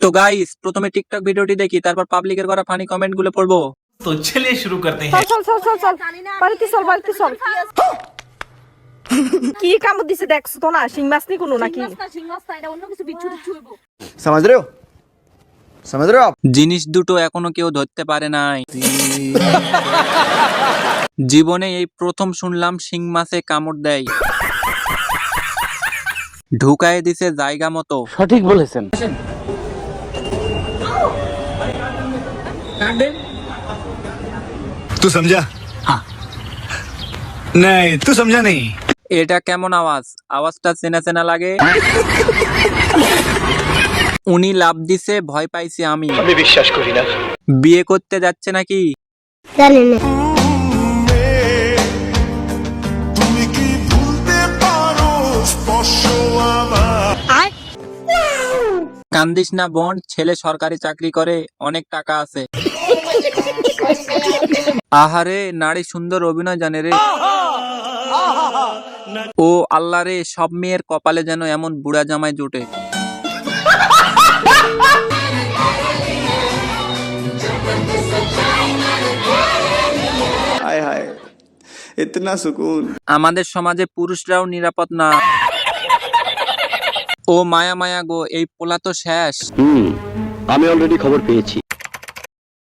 তো গাইস প্রথমে টিকটক ভিডিওটি দেখি তারপর পাবলিকের করা ফানি কমেন্টগুলো পড়ব। তো চলে শুরু করতে হ্যাঁ চল চল চল চল। বাড়িতে চল বাড়িতে চল। কি কাম দিছে দেখছ তো না শিং মাছ নি কোন নাকি? সমাজ রে সমাজ রে জিনিস দুটো এখনও কেউ ধরতে পারে নাই। জীবনে এই প্রথম শুনলাম শিং মাছে কামড় দেয়। ঢুকায় দিছে জায়গা মতো। সঠিক বলেছেন। तू समझा हाँ नहीं तू समझा नहीं এটা কেমন আওয়াজ আওয়াজটা চেনা চেনা লাগে উনি লাভ দিছে ভয় পাইছি আমি আমি বিশ্বাস করি না বিয়ে করতে যাচ্ছে নাকি কান্দিস না বোন ছেলে সরকারি চাকরি করে অনেক টাকা আছে। আহারে নারী সুন্দর অভিনয় জানে রে। ও আল্লাহ রে সব মেয়ের কপালে যেন এমন বুড়া জামায় জুটে। আমাদের সমাজে পুরুষরাও নিরাপদ না। ও মায়া মায়া গো এই পোলা তো শেষ। হুম আমি অলরেডি খবর পেয়েছি।